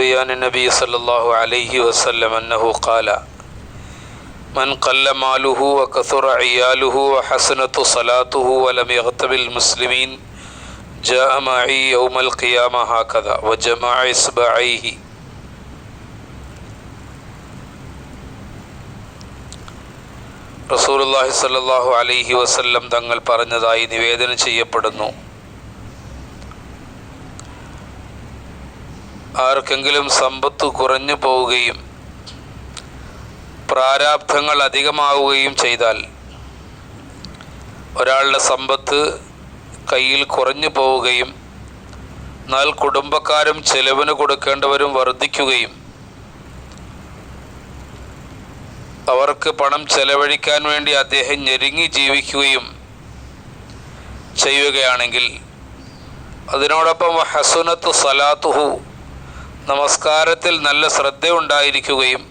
روي عن النبي صلى الله عليه وسلم أنه قال من قل ماله وكثر عياله وحسنت صلاته ولم يغتب المسلمين جاء معي يوم القيامة هكذا وجمع إصبعيه റസൂലുള്ളാഹി സ്വല്ലല്ലാഹു അലൈഹി വസല്ലം തങ്ങൾ പറഞ്ഞതായി നിവേദനം ചെയ്യപ്പെടുന്നു ആർക്കെങ്കിലും സമ്പത്ത് കുറഞ്ഞു പോവുകയും പ്രാരാബ്ധങ്ങൾ അധികമാവുകയും ചെയ്താൽ ഒരാളുടെ സമ്പത്ത് കയ്യിൽ കുറഞ്ഞു പോവുകയും എന്നാൽ കുടുംബക്കാരും ചെലവിന് കൊടുക്കേണ്ടവരും വർദ്ധിക്കുകയും അവർക്ക് പണം ചെലവഴിക്കാൻ വേണ്ടി അദ്ദേഹം ഞെരുങ്ങി ജീവിക്കുകയും ചെയ്യുകയാണെങ്കിൽ അതിനോടൊപ്പം ഹസുനത്ത് സലാത്തുഹു നമസ്കാരത്തിൽ നല്ല ശ്രദ്ധയുണ്ടായിരിക്കുകയും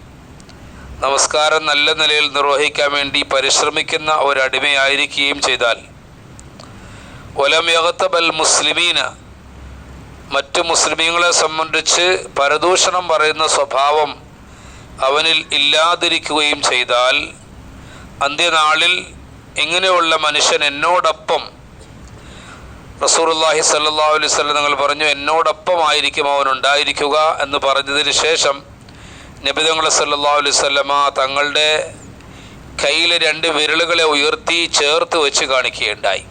നമസ്കാരം നല്ല നിലയിൽ നിർവഹിക്കാൻ വേണ്ടി പരിശ്രമിക്കുന്ന ഒരടിമയായിരിക്കുകയും ചെയ്താൽ ഒലം യഹത്തബൽ മുസ്ലിമീന മറ്റു മുസ്ലിമീങ്ങളെ സംബന്ധിച്ച് പരദൂഷണം പറയുന്ന സ്വഭാവം അവനിൽ ഇല്ലാതിരിക്കുകയും ചെയ്താൽ അന്ത്യനാളിൽ ഇങ്ങനെയുള്ള മനുഷ്യൻ എന്നോടൊപ്പം റസൂറുല്ലാഹി സല്ലാ അലൈഹി സ്വല്ലം നിങ്ങൾ പറഞ്ഞു എന്നോടൊപ്പമായിരിക്കും അവൻ ഉണ്ടായിരിക്കുക എന്ന് പറഞ്ഞതിന് ശേഷം നബിതങ്ങൾ സല്ലാ അലൈഹി സ്വല്ലമ തങ്ങളുടെ കയ്യിലെ രണ്ട് വിരലുകളെ ഉയർത്തി ചേർത്ത് വെച്ച് കാണിക്കുകയുണ്ടായി.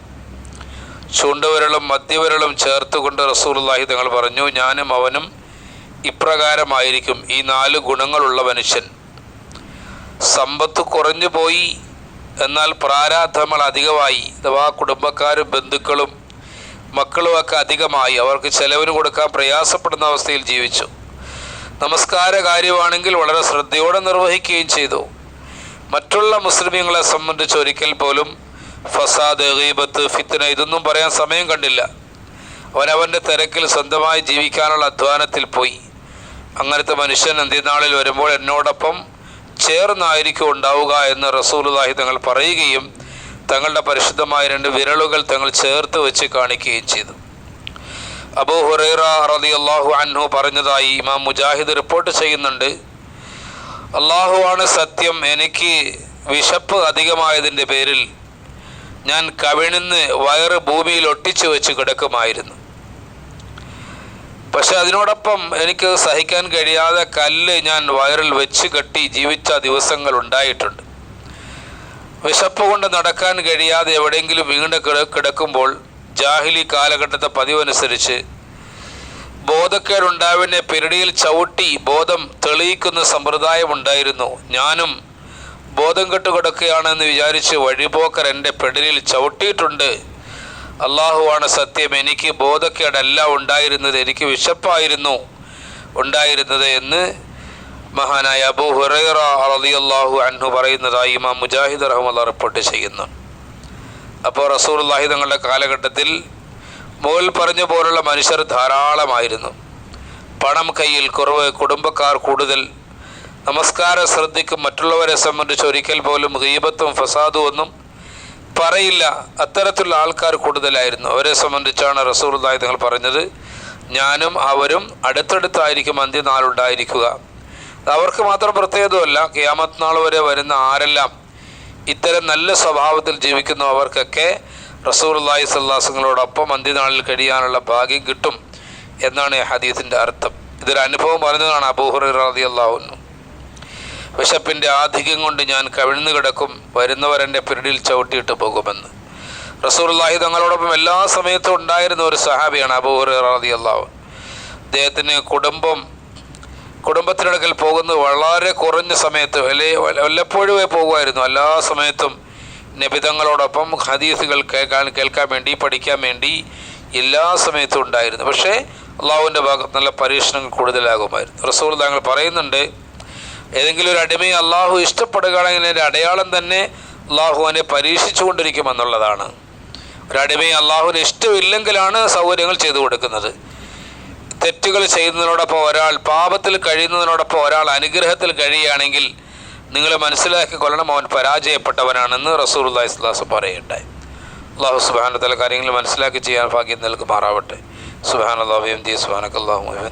ചൂണ്ടുവിരലും മധ്യവിരലും ചേർത്തുകൊണ്ട് റസൂലുള്ളാഹി തങ്ങൾ പറഞ്ഞു ഞാനും അവനും ഇപ്രകാരമായിരിക്കും ഈ നാല് ഗുണങ്ങളുള്ള മനുഷ്യൻ. സമ്പത്ത് കുറഞ്ഞു പോയി എന്നാൽ പ്രാരാധങ്ങൾ അധികമായി. അഥവാ കുടുംബക്കാരും ബന്ധുക്കളും മക്കളുമൊക്കെ അധികമായി അവർക്ക് ചെലവിന് കൊടുക്കാൻ പ്രയാസപ്പെടുന്ന അവസ്ഥയിൽ ജീവിച്ചു. നമസ്കാര കാര്യമാണെങ്കിൽ വളരെ ശ്രദ്ധയോടെ നിർവഹിക്കുകയും ചെയ്തു. മറ്റുള്ള മുസ്ലിമീങ്ങളെ സംബന്ധിച്ച് ഒരിക്കൽ പോലും ഫസാദ് ഗീബത്ത് ഫിത്തന ഇതൊന്നും പറയാൻ സമയം കണ്ടില്ല. അവനവന്റെ തിരക്കിൽ സ്വന്തമായി ജീവിക്കാനുള്ള അധ്വാനത്തിൽ പോയി. അങ്ങനത്തെ മനുഷ്യൻ അന്ത്യനാളിൽ വരുമ്പോൾ എന്നോടൊപ്പം ചേർന്നായിരിക്കും ഉണ്ടാവുക എന്ന് റസൂലുള്ളാഹി തങ്ങൾ പറയുകയും തങ്ങളുടെ പരിശുദ്ധമായ രണ്ട് വിരലുകൾ തങ്ങൾ ചേർത്ത് വെച്ച് കാണിക്കുകയും ചെയ്തു. അബൂ ഹുറൈറ അള്ളാഹു അൻഹു പറഞ്ഞതായി ഇമാം മുജാഹിദ് റിപ്പോർട്ട് ചെയ്യുന്നുണ്ട്. അള്ളാഹുവാണ് സത്യം എനിക്ക് വിശപ്പ് അധികമായതിന്റെ പേരിൽ ഞാൻ കവിണിന്ന് വയറ് ഭൂമിയിൽ ഒട്ടിച്ചു വെച്ച് കിടക്കുമായിരുന്നു. പക്ഷെ അതിനോടൊപ്പം എനിക്ക് സഹിക്കാൻ കഴിയാതെ കല്ല് ഞാൻ വയറിൽ വെച്ച് കെട്ടി ജീവിച്ച ദിവസങ്ങൾ ഉണ്ടായിട്ടുണ്ട്. വിശപ്പ് കൊണ്ട് നടക്കാൻ കഴിയാതെ എവിടെയെങ്കിലും വീണ് കിടക്കുമ്പോൾ ജാഹിലി കാലഘട്ടത്തെ പതിവനുസരിച്ച് ബോധക്കേടുണ്ടാവിനെ പിരടിയിൽ ചവിട്ടി ബോധം തെളിയിക്കുന്ന സമ്പ്രദായം ഉണ്ടായിരുന്നു ഞാനും ബോധം കെട്ട് കിടക്കുകയാണെന്ന് വിചാരിച്ച് വഴിപോക്കർ എന്റെ പെടലിൽ ചവിട്ടിയിട്ടുണ്ട്. അള്ളാഹുവാണ് സത്യം. എനിക്ക് ബോധക്കേടല്ല ഉണ്ടായിരുന്നത്. എനിക്ക് വിശപ്പായിരുന്നു ഉണ്ടായിരുന്നത് എന്ന് മഹാനായ അബൂ ഹുറൈറ റളിയല്ലാഹു അൻഹു പറയുന്നതായി ഇമാം മുജാഹിദ് റഹ്മുള്ള റിപ്പോർട്ട് ചെയ്യുന്നു. അപ്പോൾ റസൂലുള്ളാഹി തങ്ങളുടെ കാലഘട്ടത്തിൽ മുകൾ പറഞ്ഞ പോലുള്ള മനുഷ്യർ ധാരാളമായിരുന്നു. പണം കയ്യിൽ കുറവ് കുടുംബക്കാർ കൂടുതൽ നമസ്കാരം ശ്രദ്ധിക്കും മറ്റുള്ളവരെ സംബന്ധിച്ച് ഒരിക്കൽ പോലും ഗീബത്തും ഫസാദും ഒന്നും പറയില്ല. അത്തരത്തിലുള്ള ആൾക്കാർ കൂടുതലായിരുന്നു. അവരെ സംബന്ധിച്ചാണ് റസൂർദായി തങ്ങൾ പറഞ്ഞത് ഞാനും അവരും അടുത്തടുത്തായിരിക്കും അന്ത്യനാളുണ്ടായിരിക്കുക അവർക്ക് മാത്രം പ്രത്യേകതമല്ല ക്യാമത്ത് നാൾ വരെ വരുന്ന ആരെല്ലാം ഇത്തരം നല്ല സ്വഭാവത്തിൽ ജീവിക്കുന്നു അവർക്കൊക്കെ റസൂർലായി സല്ലാസങ്ങളോടൊപ്പം അന്ത്യനാളിൽ കഴിയാനുള്ള ഭാഗ്യം കിട്ടും എന്നാണ് ഹദീസിന്റെ അർത്ഥം. ഇതൊരു അനുഭവം പറഞ്ഞതാണ് അബൂഹുർ റതി അള്ളാഹുന്നു വിശപ്പിന്റെ ആധികം കൊണ്ട് ഞാൻ കവിഴ്ന്നു കിടക്കും വരുന്നവരെന്റെ പിരടിയിൽ ചവിട്ടിയിട്ട് പോകുമെന്ന്. റസൂർലാഹി തങ്ങളോടൊപ്പം എല്ലാ സമയത്തും ഉണ്ടായിരുന്ന ഒരു സഹാബിയാണ് അബൂഹുർ റതി അള്ളാഹു അദ്ദേഹത്തിന് കുടുംബം കുടുംബത്തിനടുക്കൽ പോകുന്നത് വളരെ കുറഞ്ഞ സമയത്ത് അല്ലെ വല്ലപ്പോഴുമേ പോകുമായിരുന്നു. എല്ലാ സമയത്തും നിബിതങ്ങളോടൊപ്പം ഹദീസുകൾ കേൾക്കാൻ കേൾക്കാൻ വേണ്ടി പഠിക്കാൻ വേണ്ടി എല്ലാ സമയത്തും ഉണ്ടായിരുന്നു. പക്ഷേ അള്ളാഹുവിന്റെ ഭാഗത്ത് നല്ല പരീക്ഷണങ്ങൾ കൂടുതലാകുമായിരുന്നു. റസൂൾ താങ്കൾ പറയുന്നുണ്ട് ഏതെങ്കിലും ഒരു അടിമയെ അള്ളാഹു ഇഷ്ടപ്പെടുകയാണെങ്കിൽ അതിന്റെ അടയാളം തന്നെ അള്ളാഹുവിനെ പരീക്ഷിച്ചു കൊണ്ടിരിക്കുമെന്നുള്ളതാണ് ഒരു അടിമയെ അള്ളാഹുവിന് ഇഷ്ടമില്ലെങ്കിലാണ് സൗകര്യങ്ങൾ ചെയ്തു കൊടുക്കുന്നത്. തെറ്റുകൾ ചെയ്യുന്നതിനോടൊപ്പം ഒരാൾ പാപത്തിൽ കഴിയുന്നതിനോടൊപ്പം ഒരാൾ അനുഗ്രഹത്തിൽ കഴിയുകയാണെങ്കിൽ നിങ്ങൾ മനസ്സിലാക്കി കൊല്ലണം. അവൻ പരാജയപ്പെട്ടവനാണെന്ന് റസൂർ അള്ളാഹി ഇസ്ലാസ് പറയുണ്ടായി അള്ളാഹു സുബാനത്തല കാര്യങ്ങൾ മനസ്സിലാക്കി ചെയ്യാൻ ഭാഗ്യം നൽകുമാറാവട്ടെ. സുബാൻ അള്ളാഹു എം ദി സുബാനക്കല്ലാഹു ഇലാഹ